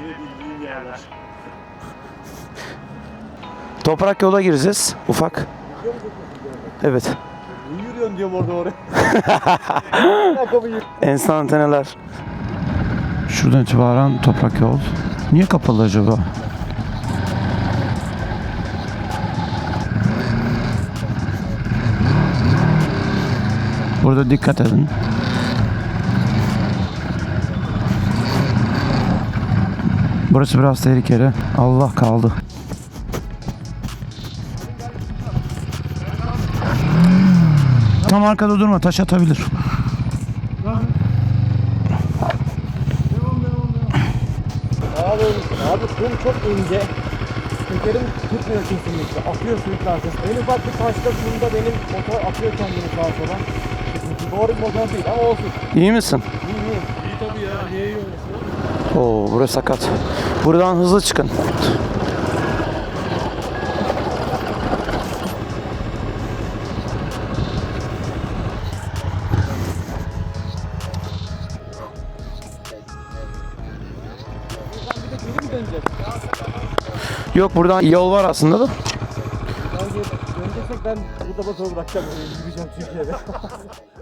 Girebildiğin yerler. Toprak yola gireceğiz. Ufak. Evet. Ne yürüyorsun diyorum orada oraya. Anteneler. Şuradan itibaren toprak yol. Niye kapalı acaba? Burada dikkat edin. Burası biraz tehlikeli. Allah kaldı. Tam arkada durma taş atabilir. Abi, abi kum çok ince. Tekerim tutmuyor kesinlikle. Akıyor suyun karşısında. En ufak bir taşta kumda benim motor atıyor kendini sağa sola. Doğru bir motor değil ama olsun. İyi misin? İyi iyi. İyi tabii ya. Niye iyi olmasın? Oo burası sakat. Buradan hızlı çıkın. Yok buradan yol var aslında da. Döneceksek ben burada motoru bırakacağım. Yürüyeceğim eve.